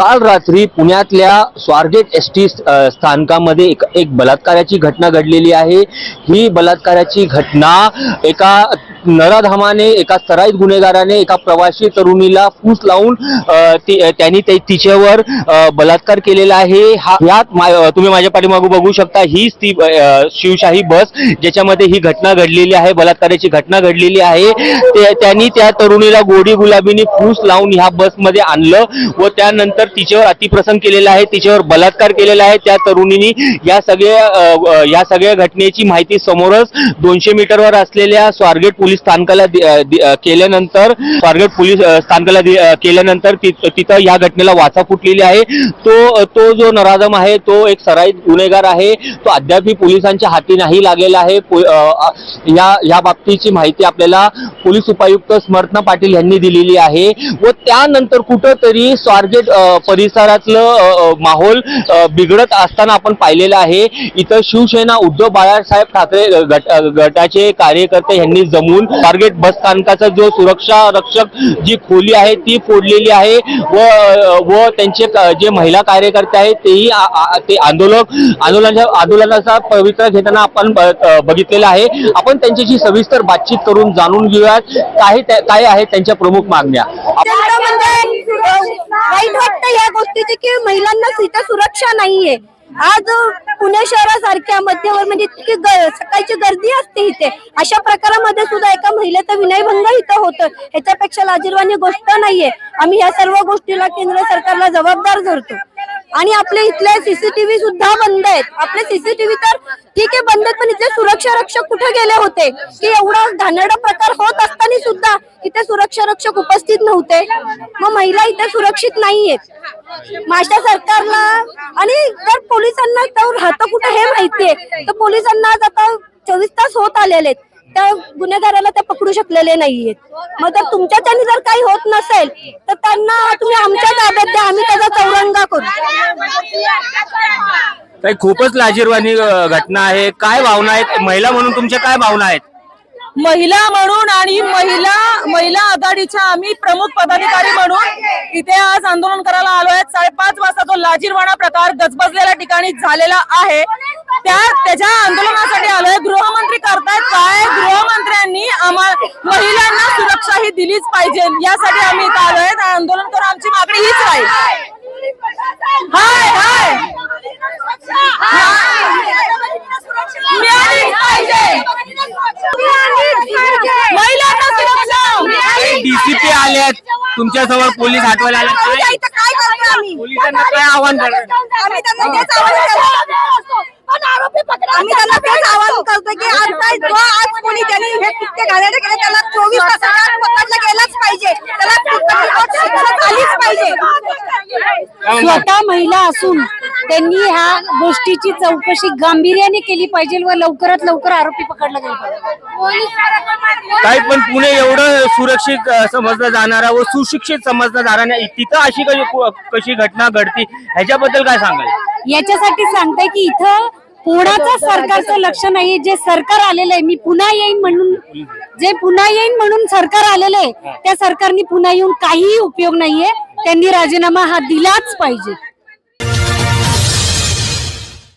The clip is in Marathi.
काल रात्री पुण्यातल्या स्वारगेट एस टी स्थानकामध्ये एक एक बलात्काराची घटना घडलेली आहे. ही बलात्काराची घटना एका नराधामाने एका सराईत गुन्हेगाराने एका प्रवासी तरुणीला फूस लावून त्यांनी ते तिच्यावर बलात्कार केलेला आहे. हा यात मा- तुम्ही माझ्या पाठीमागे बघू शकता हीच ती शिवशाही बस ज्याच्यामध्ये ही घटना घडलेली आहे बलात्काराची घटना घडलेली आहे. ते- त्यांनी त्या तरुणीला गोडी गुलाबीने फूस लावून ह्या बसमध्ये आणलं व त्यानंतर तिच्यावर अतिप्रसंग केलेला आहे तिच्यावर बलात्कार केलेला आहे. त्या तरुणीनी या सगळ्या या सगळ्या घटनेची माहिती समोरच दोनशे मीटरवर असलेल्या स्वारगेट पोलीस स्थानकाला केल्यानंतर स्वारगेट पोलीस स्थानकाला दि- केल्यानंतर तिथं या घटनेला वाचा फुटलेली आहे. तो तो जो नराधम आहे तो एक सराईत गुन्हेगार आहे. तो अद्यापही पोलिसांच्या हाती नाही लागलेला आहे. या या बाबतीची माहिती आपल्याला पोलीस उपायुक्त स्मरणा पाटील यांनी दिलेली आहे. व त्यानंतर कुठंतरी स्वारगेट परिसरातलं माहोल बिघडत असताना आपण पाहिलेलं आहे. इथं शिवसेना उद्धव बाळासाहेब ठाकरे गट गटाचे कार्यकर्ते यांनी जमून टार्गेट बस स्थानकाचा जो सुरक्षा रक्षक जी खोली आहे ती फोडलेली आहे व व त्यांचे जे महिला कार्यकर्ते आहेत तेही ते आंदोलक आंदोलनाच्या आंदोलनाचा पवित्रा घेताना आपण ब- बघितलेलं आहे. आपण त्यांच्याशी सविस्तर बातचीत करून जाणून घेऊयात. काही त्या- काय आहेत त्यांच्या प्रमुख मागण्या. वाईट वाटतं या गोष्टीची की महिलांना इथं सुरक्षा नाहीये. आज पुणे शहरासारख्या मध्यवर म्हणजे इतकी सकाळची गर्दी असते इथे. अशा प्रकारामध्ये सुद्धा एका महिलेचं विनयभंग इथं होतं. ह्याच्यापेक्षा लाजीरवाणी गोष्ट नाहीये. आम्ही या सर्व गोष्टीला केंद्र सरकारला जबाबदार धरतो. आणि आपले इथले सीसीटीव्ही सुद्धा बंद आहेत. आपले सीसीटीव्ही तर ठीक आहे बंद आहेत पण इथले सुरक्षा रक्षक कुठे गेले होते? की एवढा घाणेरडा प्रकार होत असताना सुद्धा इथे सुरक्षा रक्षक उपस्थित नव्हते. मग महिला इथे सुरक्षित नाहीयेत. माझ्या सरकारला आणि जर पोलिसांना तर राहतं कुठे हे माहितीये. तर पोलिसांना आज आता चोवीस तास होत आलेले आहेत. त्या गुन्हेगाराला ते पकडू शकलेले नाहीयेत. मग जर तुमच्याच्याने जर काही होत नसेल तर त्यांना तुम्ही आमच्या ताब्यात द्या आम्ही त्याचा चौरंगा करू. काही खूपच लाजीरवाणी घटना आहे. काय भावना आहेत? महिला म्हणून तुमच्या काय भावना आहेत? महिला म्हणून आणि महिला महिला आघाडीच्या आम्ही प्रमुख पदाधिकारी म्हणून इथे आज आंदोलन करायला आलो आहे. साडेपाच वाजता तो लाजीरवाणा प्रकार गजबजलेल्या ठिकाणी झालेला आहे त्या त्याच्या आंदोलनासाठी आलोय गृहमंत्री महिलांना सुरक्षा ही दिलीच पाहिजे. यासाठी आम्ही इथे आलोय आंदोलन करून आमची मागणी हीच राहील. हाय हाय. मिळालीच पाहिजे. महिलांना सुरक्षा. डीसीपी आल्यात तुमच्यासमोर पोलीस आठवायला आले काय काय करतो आम्ही? पोलिसांना काय आव्हान करणार? आम्ही त्यांना तेच आवाहन की आज कोणी त्यांनी हे कृत्य केलं त्याला चोवीस तासाच्या पकडलं गेलाच पाहिजे. त्याला पाहिजे. स्वतः महिला असून त्यांनी ह्या गोष्टीची चौकशी गांभीर्याने केली पाहिजे व लवकरात लवकर आरोपी पकडला गेला पाहिजे. काय पण पुणे एवढं सुरक्षित समजलं जाणारा व सुशिक्षित समजलं जाणारा तिथं अशी कशी कशी घटना घडती ह्याच्याबद्दल काय सांगाल? याच्यासाठी सांगताय की इथं कोणाचं सरकारचं लक्ष नाही जे सरकार आलेलं आहे मी पुन्हा येईन म्हणून जे पुन्हा येईन म्हणून सरकार आलेलं आहे त्या सरकारने पुन्हा येऊन काहीही उपयोग नाहीये त्यांनी राजीनामा हा दिलाच पाहिजे.